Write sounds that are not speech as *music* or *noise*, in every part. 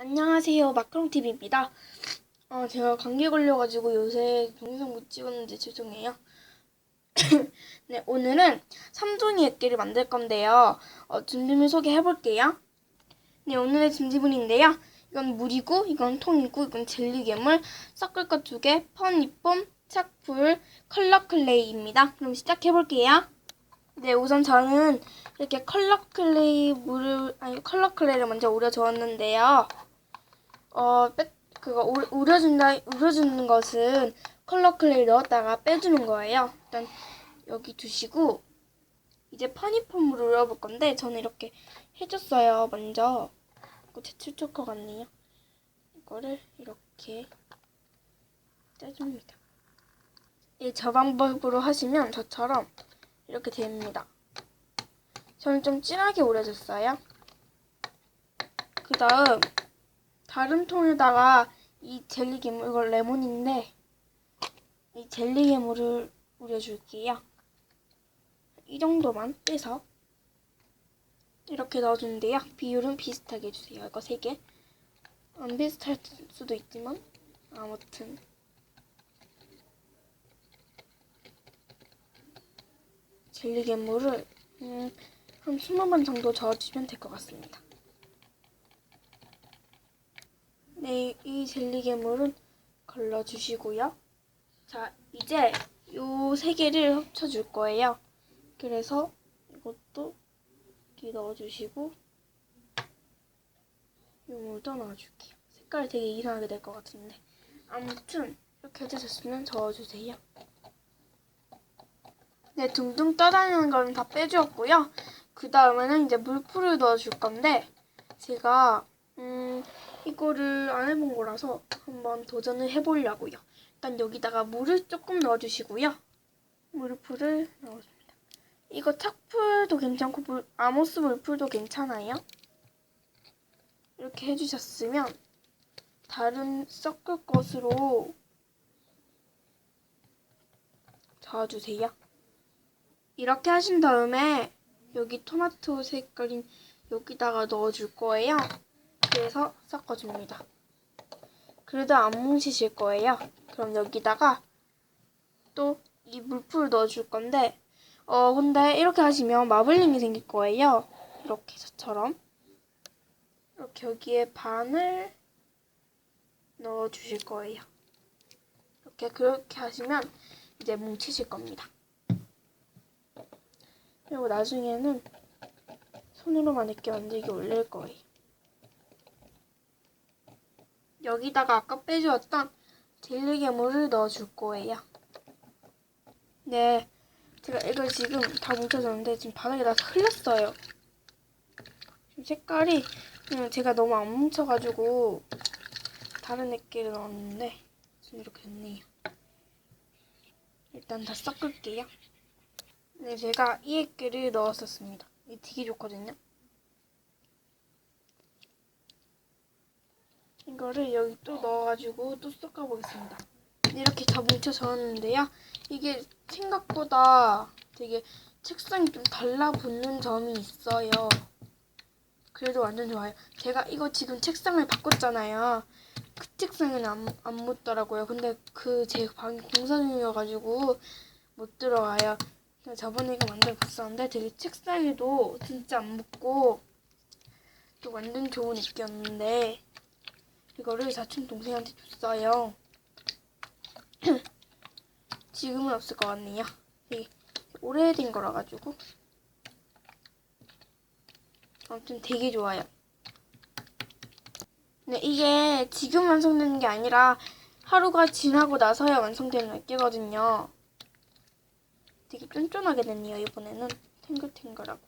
안녕하세요. 마크롱TV입니다. 어, 제가 감기 걸려가지고 요새 동영상 못 찍었는데 죄송해요. *laughs* 네, 오늘은 삼종이 액기를 만들 건데요. 어, 준비물 소개해 볼게요. 네, 오늘의 준비물인데요. 이건 물이고, 이건 통이고, 이건 젤리 괴물, 섞을 것 두 개, 퍼니폼, 착풀, 컬러 클레이입니다. 그럼 시작해 볼게요. 네, 우선 저는 이렇게 컬러 클레이 물을 아니 컬러 클레이를 먼저 우려 주었는데요. 어, 빼, 그거 우, 우려준다 우려주는 것은 컬러 클레이 넣었다가 빼주는 거예요. 일단 여기 두시고 이제 퍼니폼으로 우려볼 건데 저는 이렇게 해줬어요. 먼저 이거 제출 초커 같네요. 이거를 이렇게 짜줍니다. 이 저 방법으로 하시면 저처럼 이렇게 됩니다. 저는 좀 진하게 우려줬어요. 그 다음 다른 통에다가 이 젤리 괴물 이거 레몬인데 이 젤리 괴물을 우려줄게요. 이 정도만 빼서 이렇게 넣어주는데요. 비율은 비슷하게 해주세요. 이거 3개. 안 비슷할 수도 있지만 아무튼 젤리 괴물을 음, 한 20번 정도 저어주면 될 것 같습니다. 네, 이 젤리 괴물은 걸러주시고요. 자, 이제 요 세 개를 합쳐줄 거예요. 그래서 이것도 이렇게 넣어주시고 이 물도 넣어줄게요. 색깔이 되게 이상하게 될 것 같은데 아무튼 이렇게 해주셨으면 저어주세요. 네, 둥둥 떠다니는 거는 다 빼주었고요. 그 다음에는 이제 물풀을 넣어줄 건데 제가 음 이거를 안 해본 거라서 한번 도전을 해보려고요. 일단 여기다가 물을 조금 넣어주시고요. 물풀을 넣어줍니다. 이거 착풀도 괜찮고 물, 아모스 물풀도 괜찮아요. 이렇게 해주셨으면 다른 섞을 것으로 저어주세요. 이렇게 하신 다음에 여기 토마토 색깔인 여기다가 넣어줄 거예요. 그래서 섞어줍니다. 그래도 안 뭉치실 거예요. 그럼 여기다가 또 이 물풀을 넣어줄 건데 어 근데 이렇게 하시면 마블링이 생길 거예요. 이렇게 저처럼 이렇게 여기에 반을 넣어주실 거예요. 이렇게 그렇게 하시면 이제 뭉치실 겁니다. 그리고 나중에는 손으로만 이렇게 만들기 올릴 거예요. 여기다가 아까 빼주었던 젤리 괴물을 넣어줄 거예요. 네, 제가 이걸 지금 다 뭉쳐졌는데 지금 바닥에 다 흘렸어요. 지금 색깔이 제가 너무 안 뭉쳐가지고 다른 액기를 넣었는데 지금 이렇게 됐네요. 일단 다 섞을게요. 네, 제가 이 액기를 넣었었습니다. 이게 되게 좋거든요. 이거를 여기 또 넣어가지고 또 섞어보겠습니다. 이렇게 다 뭉쳐 졌는데요. 이게 생각보다 되게 책상이 좀 달라붙는 점이 있어요. 그래도 완전 좋아요. 제가 이거 지금 책상을 바꿨잖아요. 그 책상은 안, 안 묻더라고요. 근데 그 제 방이 공사 중이어가지고 못 들어가요. 저번에 이거 만들어 봤었는데 되게 책상에도 진짜 안 묻고 또 완전 좋은 입기였는데 이거를 사촌 동생한테 줬어요. *clears throat* 지금은 없을 것 같네요. 되게 오래된 거라 가지고 아무튼 되게 좋아요. 네, 이게 지금 완성되는 게 아니라 하루가 지나고 나서야 완성되는 액기거든요. 되게 쫀쫀하게 됐네요, 이번에는. 탱글탱글하고.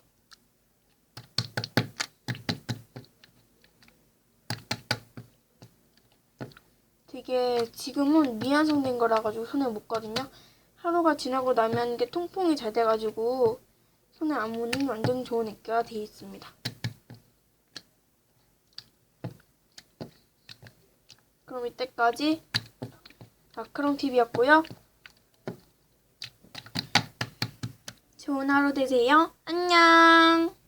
되게 지금은 미완성된 거라 가지고 손에 못 거든요. 하루가 지나고 나면 이게 통풍이 잘 돼가지고 손에 안 묻는 완전 좋은 액기가 되어 있습니다. 그럼 이때까지 마크롱 TV였고요. 좋은 하루 되세요. 안녕.